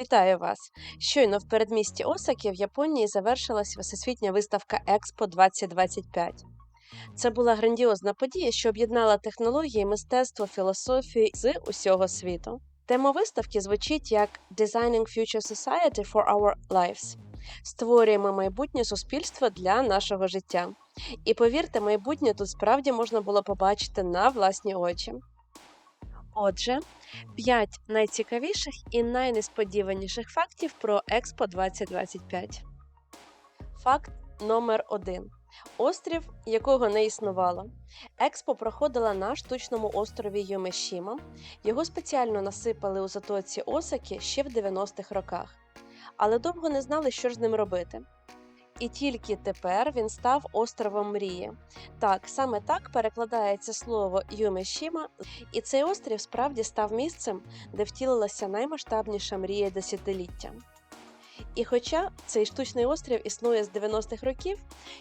Вітаю вас! Щойно в передмісті Осакі в Японії завершилась всесвітня виставка Експо 2025. Це була грандіозна подія, що об'єднала технології, мистецтво, філософію з усього світу. Тема виставки звучить як Designing Future Society for Our Lives. Створюємо майбутнє суспільство для нашого життя. І повірте, майбутнє тут справді можна було побачити на власні очі. Отже, 5 найцікавіших і найнесподіваніших фактів про Експо 2025. Факт номер 1. Острів, якого не існувало. Експо проходила на штучному острові Йомешіма. Його спеціально насипали у затоці Осакі ще в 90-х роках. Але довго не знали, що ж з ним робити. І тільки тепер він став островом мрії. Так, саме так перекладається слово Юмешіма, і цей острів справді став місцем, де втілилася наймасштабніша мрія десятиліття. І хоча цей штучний острів існує з 90-х років,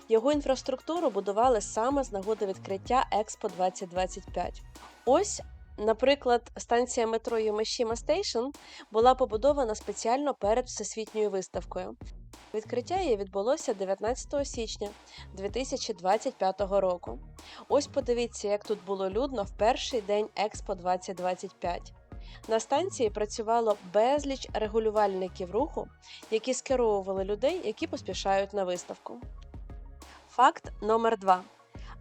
його інфраструктуру будували саме з нагоди відкриття Експо 2025. Ось, наприклад, станція метро Юмешіма Стейшн була побудована спеціально перед всесвітньою виставкою. Відкриття її відбулося 19 січня 2025 року. Ось подивіться, як тут було людно в перший день Експо 2025. На станції працювало безліч регулювальників руху, які скеровували людей, які поспішають на виставку. Факт номер 2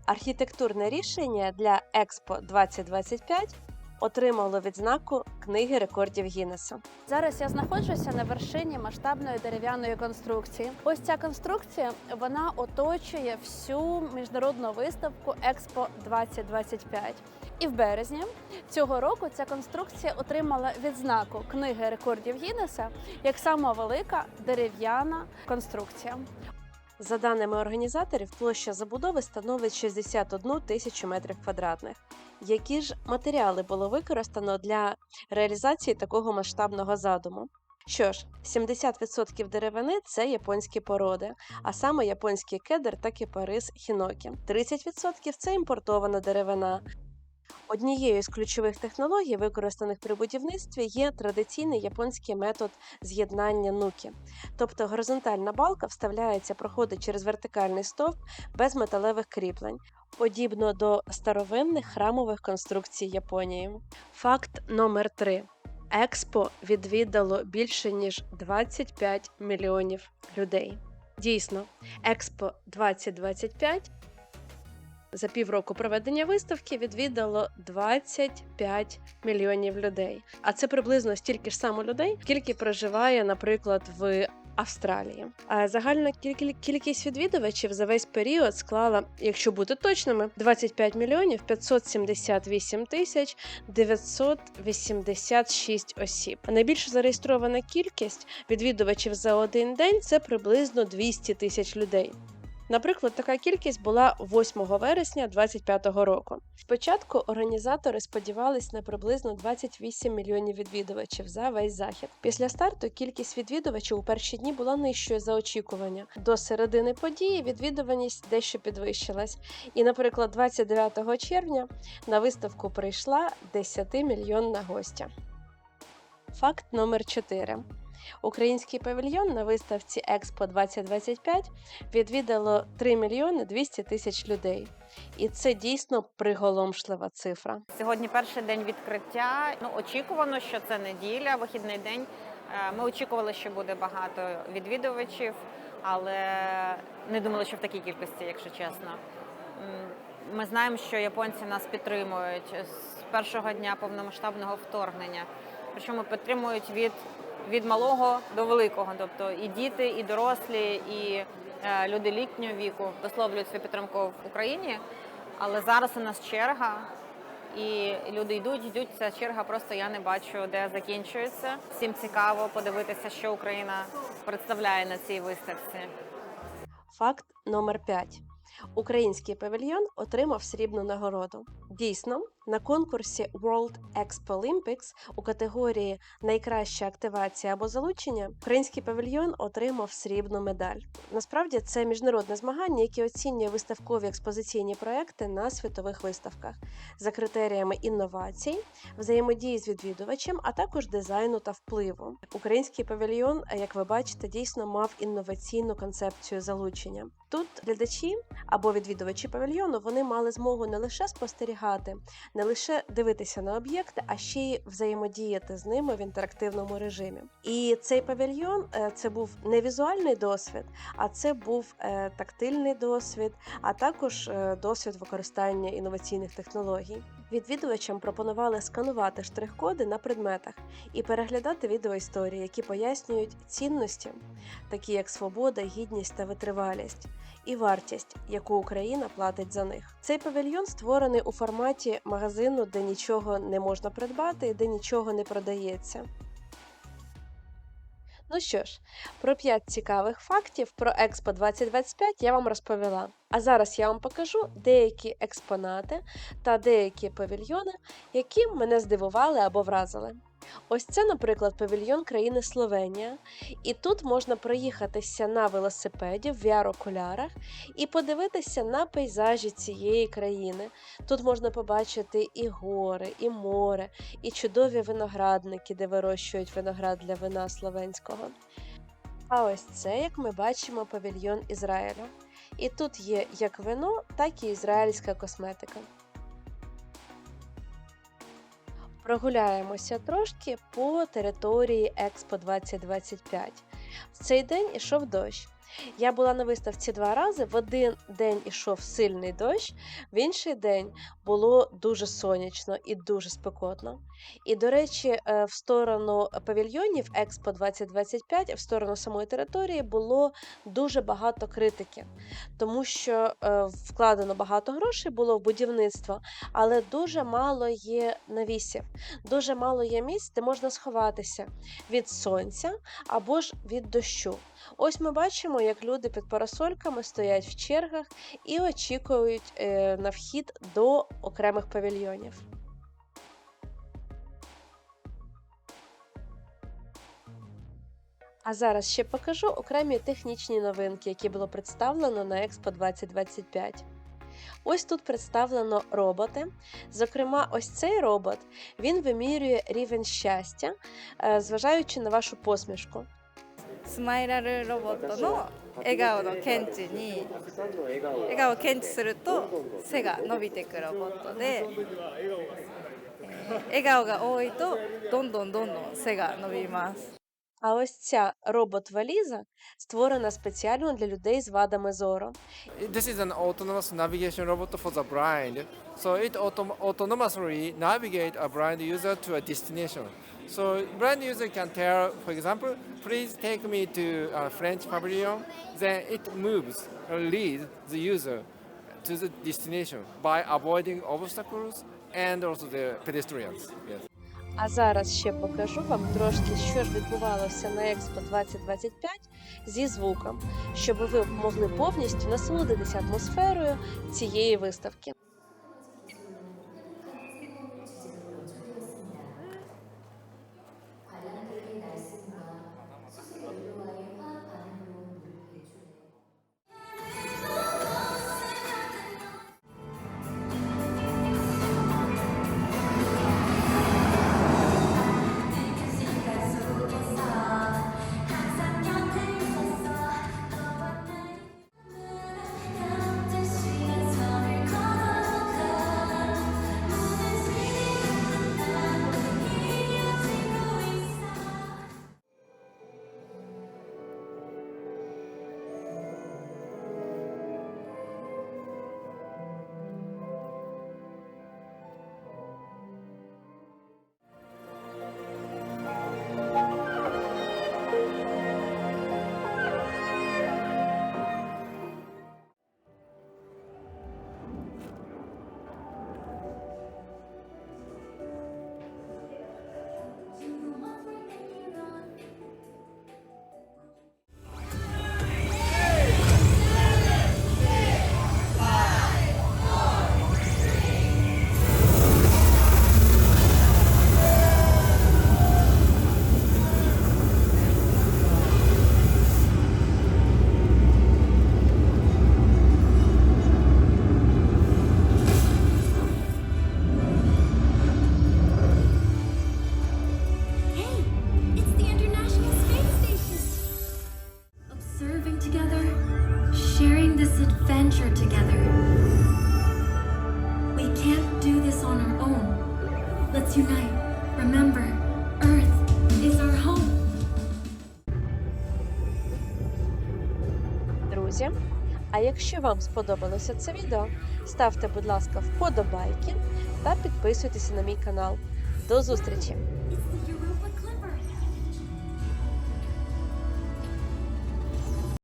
Архітектурне рішення для Експо 2025 отримало відзнаку Книги рекордів Гіннеса. Зараз я знаходжуся на вершині масштабної дерев'яної конструкції. Ось ця конструкція вона оточує всю міжнародну виставку Експо 2025. І в березні цього року ця конструкція отримала відзнаку Книги рекордів Гіннеса як сама велика дерев'яна конструкція. За даними організаторів, площа забудови становить 61 тисячу метрів квадратних. Які ж матеріали було використано для реалізації такого масштабного задуму? Що ж, 70% деревини це японські породи, а саме японський кедр та кипарис хінокі. 30% це імпортована деревина. Однією з ключових технологій, використаних при будівництві, є традиційний японський метод з'єднання нукі. Тобто горизонтальна балка вставляється, проходить через вертикальний стовп без металевих кріплень, подібно до старовинних храмових конструкцій Японії. Факт номер 3 Експо відвідало більше ніж 25 мільйонів людей. Дійсно, Експо 2025 за півроку проведення виставки відвідало 25 мільйонів людей. А це приблизно стільки ж само людей, скільки проживає, наприклад, в Австралії. А загальна кількість відвідувачів за весь період склала, якщо бути точними, 25 мільйонів 578 тисяч 986 осіб. А найбільша зареєстрована кількість відвідувачів за один день це приблизно 200 тисяч людей. Наприклад, така кількість була 8 вересня 2025 року. Спочатку організатори сподівались на приблизно 28 мільйонів відвідувачів за весь захід. Після старту кількість відвідувачів у перші дні була нижчою за очікування. До середини події відвідуваність дещо підвищилась. І, наприклад, 29 червня на виставку прийшла 10-мільйонна гостя. Факт номер 4. Український павільйон на виставці Експо 2025 відвідало 3 мільйони 200 тисяч людей. І це дійсно приголомшлива цифра. Сьогодні перший день відкриття. Ну очікувано, що це неділя, вихідний день. Е, Ми очікували, що буде багато відвідувачів, але не думали, що в такій кількості, якщо чесно. Ми знаємо, що японці нас підтримують з першого дня повномасштабного вторгнення. Причому підтримують від, від малого до великого, тобто і діти, і дорослі, і е, люди літнього віку висловлюють свою підтримку в Україні. Але зараз у нас черга, і люди йдуть, йдуть. Ця черга просто я не бачу, де закінчується. Всім цікаво подивитися, що Україна представляє на цій виставці. Факт номер 5. Український павільйон отримав срібну нагороду. Дійсно, На конкурсі World Expo Olympics у категорії Найкраща активація або залучення український павільйон отримав срібну медаль. Насправді це міжнародне змагання, яке оцінює виставкові експозиційні проекти на світових виставках за критеріями інновацій, взаємодії з відвідувачем, а також дизайну та впливу. Український павільйон, як ви бачите, дійсно мав інноваційну концепцію залучення. Тут глядачі або відвідувачі павільйону вони мали змогу не лише спостерігати, не лише дивитися на об'єкти, а ще й взаємодіяти з ними в інтерактивному режимі. І цей павільйон е, це був не візуальний досвід, а це був е, тактильний досвід, а також е, досвід використання інноваційних технологій. Відвідувачам пропонували сканувати штрих-коди на предметах і переглядати відеоісторії, які пояснюють цінності, такі як свобода, гідність та витривалість, і вартість, яку Україна платить за них. Цей павільйон створений у форматі магазину, де нічого не можна придбати де нічого не продається. Ну що ж, про 5 цікавих фактів про Експо 2025 я вам розповіла. А зараз я вам покажу деякі експонати та деякі павільйони, які мене здивували або вразили. Ось це, наприклад, павільйон країни Словенія, і тут можна проїхатися на велосипеді в VR-окулярах і подивитися на пейзажі цієї країни. Тут можна побачити і гори, і море, і чудові виноградники, де вирощують виноград для вина словенського. А ось це, як ми бачимо, павільйон Ізраїлю. І тут є як вино, так і ізраїльська косметика. Прогуляємося трошки по території Експо 2025. В цей день ішов дощ. Я була на виставці два рази. В один день ішов сильний дощ, в інший день було дуже сонячно і дуже спекотно. І, до речі, е, в сторону павільйонів Експо 2025, в сторону самої території, було дуже багато критики, тому що е, вкладено багато грошей було в будівництво, але дуже мало є навісів, дуже мало є місць, де можна сховатися від сонця або ж від дощу. Ось ми бачимо, як люди під парасольками стоять в чергах і очікують е, на вхід до окремих павільйонів. А зараз ще покажу окремі технічні новинки, які було представлено на Експо 2025. Ось тут представлено роботи. Зокрема, ось цей робот він вимірює рівень щастя, е, зважаючи на вашу посмішку. スマイラルロボットの笑顔の検知に笑顔を検知すると背が伸びてくロボットで、笑顔が多いとどんどんどんどん背が伸びます。А ось ця робот-валіза створена спеціально для людей з вадами зору. This is an autonomous navigation robot for the blind. So it autom- autonomously navigate a blind user to a destination. So blind user can tell, for example, please take me to a French pavilion. Then it moves or leads the user to the destination by avoiding obstacles and also the pedestrians. Yes. А зараз ще покажу вам трошки, що ж відбувалося на Експо 2025 зі звуком, щоб ви могли повністю насолодитися атмосферою цієї виставки. Друзі, а якщо вам сподобалося це відео, ставте, будь ласка, вподобайки та підписуйтесь на мій канал. До зустрічі!